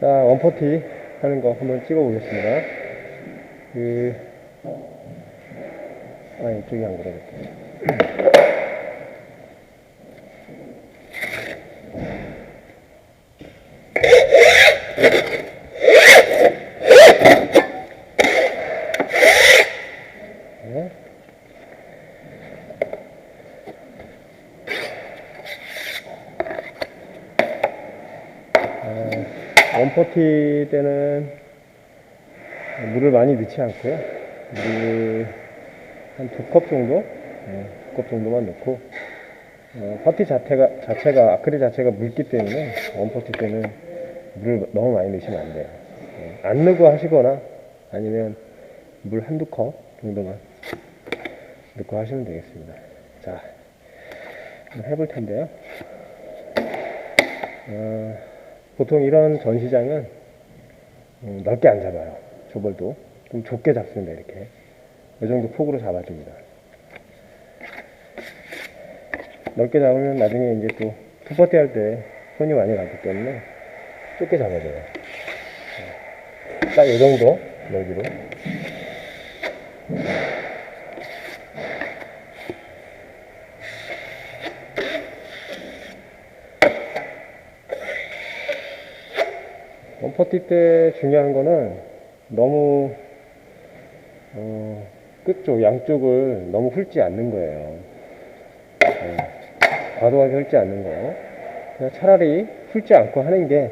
자, 원포티 하는 거 한번 찍어 보겠습니다. 그, 아, 이쪽이 안 그러겠다. 네. 어, 원포티 때는 물을 많이 넣지 않고요. 물을 한 두 컵 정도? 네, 두컵 정도만 넣고, 어, 퍼티 자체가, 자체가, 아크릴 자체가 묽기 때문에, 원포티 때는 물을 너무 많이 넣으시면 안 돼요. 네, 안 넣고 하시거나, 아니면 물 한두 컵 정도만 넣고 하시면 되겠습니다. 자, 해볼 텐데요. 어, 보통 이런 전시장은 음, 넓게 안 잡아요. 조벌도 좀 좁게 잡습니다. 이렇게 이 정도 폭으로 잡아줍니다. 넓게 잡으면 나중에 이제 또 투퍼티 할 때 손이 많이 가기 때문에 좁게 잡아줘요. 딱 이 정도 넓이로. 퍼티 때 중요한 거는 너무 어, 끝쪽 양쪽을 너무 훑지 않는 거예요. 네. 과도하게 훑지 않는 거. 그냥 차라리 훑지 않고 하는 게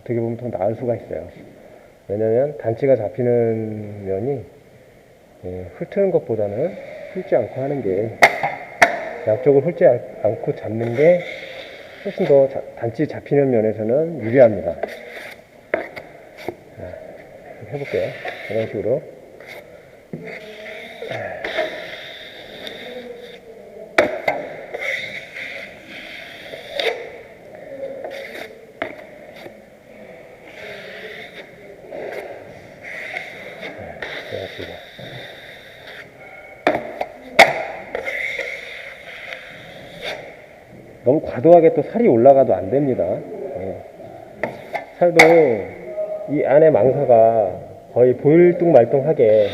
어떻게 보면 더 나을 수가 있어요. 왜냐면 단치가 잡히는 면이 예, 훑는 것보다는 훑지 않고 하는 게 양쪽을 훑지 않- 않고 잡는 게 훨씬 더 자- 단치 잡히는 면에서는 유리합니다. 해볼게요. 이런 식으로. 너무 과도하게 또 살이 올라가도 안 됩니다. 예. 살도 이 안에 망사가 거의 보일뚱말뚱하게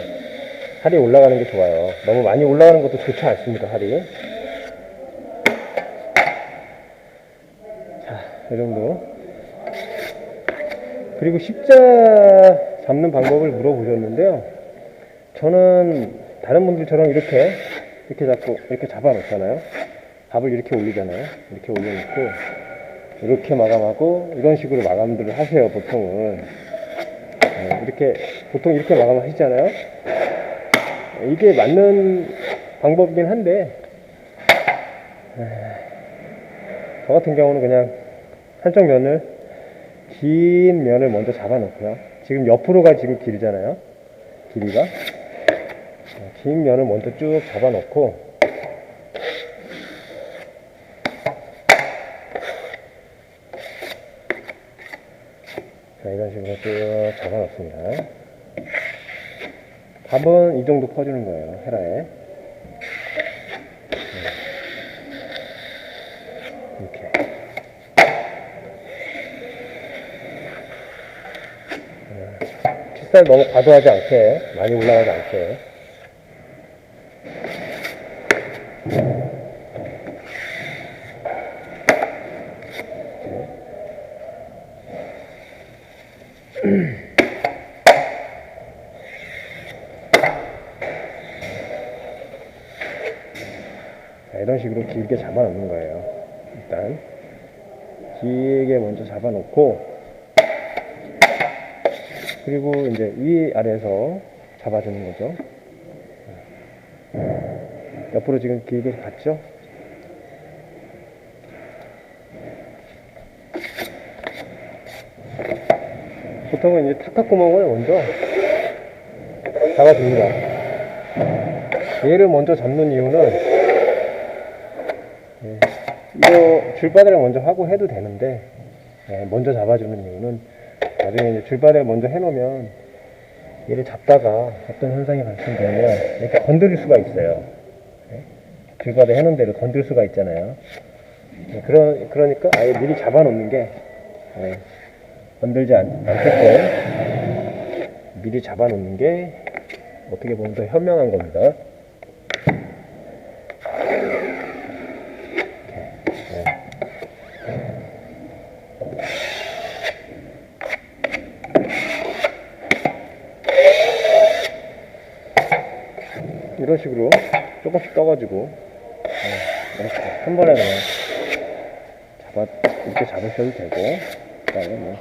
살이 올라가는 게 좋아요. 너무 많이 올라가는 것도 좋지 않습니다, 살이. 자, 이 정도. 그리고 십자 잡는 방법을 물어보셨는데요. 저는 다른 분들처럼 이렇게, 이렇게 잡고, 이렇게 잡아 놓잖아요. 밥을 이렇게 올리잖아요. 이렇게 올려놓고, 이렇게 마감하고, 이런 식으로 마감들을 하세요, 보통은. 네, 이렇게 보통 이렇게 마감하시잖아요. 이게 맞는 방법이긴 한데 에, 저 같은 경우는 그냥 한쪽 면을 긴 면을 먼저 잡아 놓고요. 지금 옆으로가 지금 길잖아요. 길이가 어, 긴 면을 먼저 쭉 잡아 놓고 자, 이런 식으로 쭉 잡아놓습니다. 밥은 이 정도 퍼주는 거예요, 헤라에. 네. 이렇게. 네. 칫살 너무 과도하지 않게, 많이 올라가지 않게. 이런 식으로 길게 잡아놓는 거예요. 일단 길게 먼저 잡아놓고 그리고 이제 위 아래에서 잡아주는 거죠. 옆으로 지금 길게 갔죠? 보통은 이제 탁탁구멍을 먼저 잡아줍니다. 얘를 먼저 잡는 이유는 예, 이거 줄바닥을 먼저 하고 해도 되는데 예, 먼저 잡아주는 이유는 나중에 이제 줄바닥을 먼저 해놓으면 얘를 잡다가 어떤 현상이 발생되면 이렇게 건드릴 수가 있어요. 예? 줄바닥 해놓은 데를 건들 수가 있잖아요. 예, 그러, 그러니까 아예 미리 잡아놓는 게 예, 건들지 않, 않게끔 미리 잡아놓는 게 어떻게 보면 더 현명한 겁니다. 이런 식으로 조금씩 떠가지고 어, 이렇게 한 번에 그냥 잡아 이렇게 잡으셔도 되고 그다음에 뭐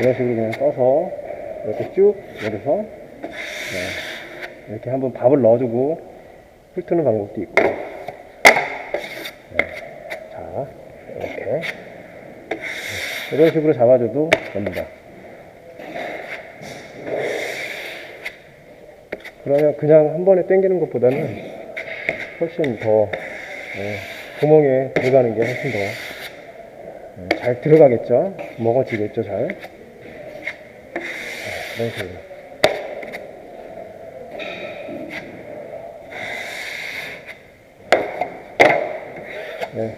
이런 식으로 그냥 떠서 이렇게 쭉 내려서 네, 이렇게 한번 밥을 넣어주고 훑는 방법도 있고 네, 자 이렇게 네, 이런 식으로 잡아줘도 됩니다. 그러면 그냥 한 번에 당기는 것보다는 훨씬 더 예, 구멍에 들어가는 게 훨씬 더 예, 잘 들어가겠죠? 먹어지겠죠, 잘? 예, 이런 식으로. 네.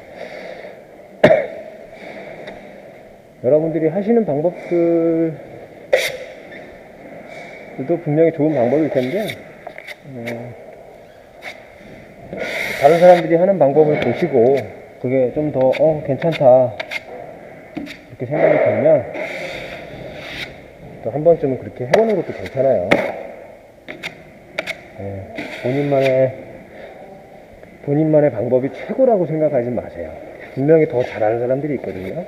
여러분들이 하시는 방법들 도 분명히 좋은 방법일 텐데 어, 다른 사람들이 하는 방법을 보시고 그게 좀 더 어, 괜찮다 이렇게 생각이 들면 또 한 번쯤은 그렇게 해보는 것도 괜찮아요. 예, 본인만의 본인만의 방법이 최고라고 생각하지 마세요. 분명히 더 잘하는 사람들이 있거든요.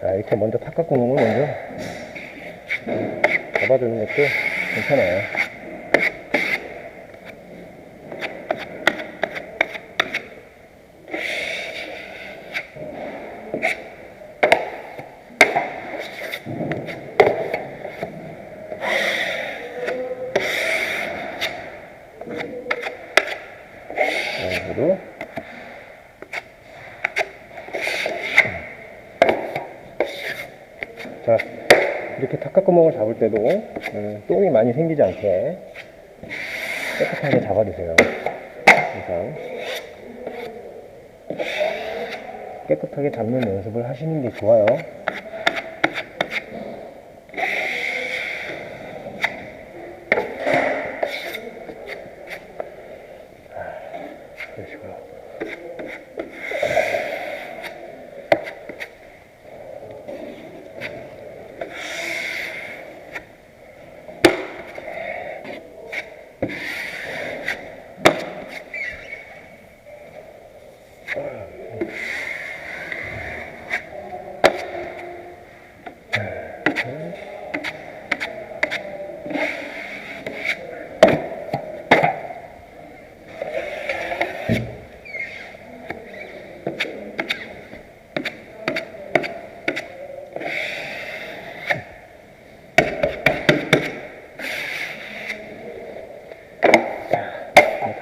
자, 이렇게 먼저 탁각구멍을 먼저 잡아주는 것도 괜찮아요. 자, 그리고 자, 탁각구멍을 잡을 때도 음, 똥이 많이 생기지 않게 깨끗하게 잡아주세요. 항상 깨끗하게 잡는 연습을 하시는 게 좋아요. 네,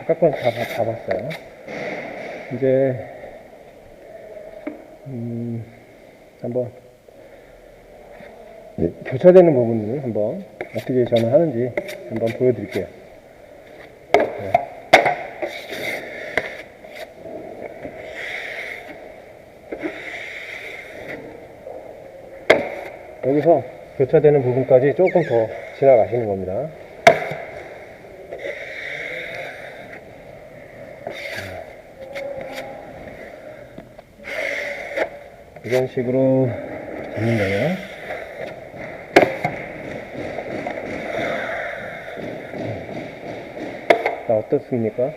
닭가슴 다 잡- 잡았어요. 이제 음, 한번 네, 교차되는 부분을 한번 어떻게 저는 하는지 한번 보여드릴게요. 네. 여기서 교차되는 부분까지 조금 더 지나가시는 겁니다. 이런 식으로 잡는 거예요. 자, 어떻습니까?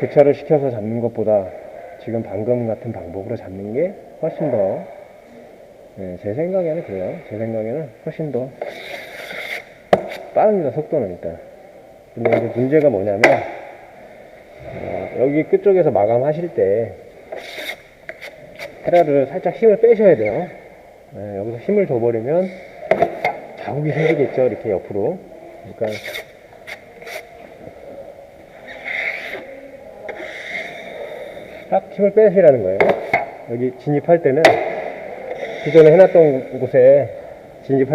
교차를 시켜서 잡는 것보다 지금 방금 같은 방법으로 잡는 게 훨씬 더, 네, 제 생각에는 그래요. 제 생각에는 훨씬 더 빠릅니다, 속도는 일단. 근데 이제 문제가 뭐냐면, 어, 여기 끝쪽에서 마감하실 때, 헤라를 살짝 힘을 빼셔야 돼요. 네, 여기서 힘을 줘버리면 자국이 생기겠죠. 이렇게 옆으로. 그러니까 딱 힘을 빼시라는 거예요. 여기 진입할 때는 기존에 해놨던 곳에 진입할